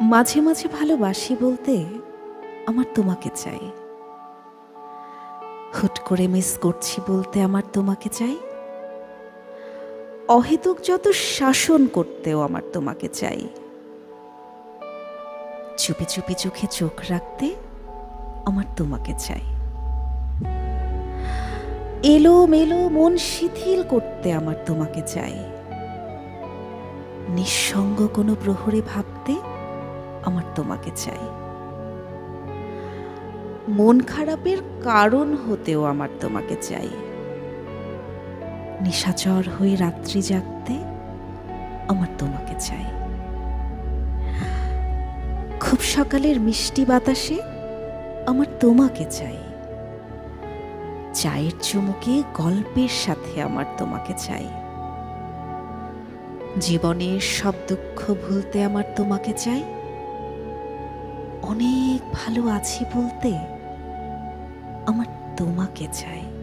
মাঝে মাঝে ভালোবাসি বলতে আমার তোমাকে চাই। হুট করে মিস করছি বলতে আমার তোমাকে চাই। অহেতুক যত শাসন করতেও আমার তোমাকে চাই। চুপি চুপি চোখে চোখ রাখতে আমার তোমাকে চাই। এলো মেলো মন শিথিল করতে আমার তোমাকে চাই। নিঃসঙ্গ কোনো প্রহরে ভাবতে আমার তোমাকে চাই। মন খারাপের কারণ হতেও আমার তোমাকে চাই। নিশাচর হয়ে রাত্রি জাগতে আমার তোমাকে চাই। খুব সকালের মিষ্টি বাতাসে আমার তোমাকে চাই। চায়ের চুমুকে গল্পের সাথে আমার তোমাকে চাই। জীবনের সব দুঃখ ভুলতে আমার তোমাকে চাই। অনেক ভালো আছি বলতে আমার তোমাকে চাই।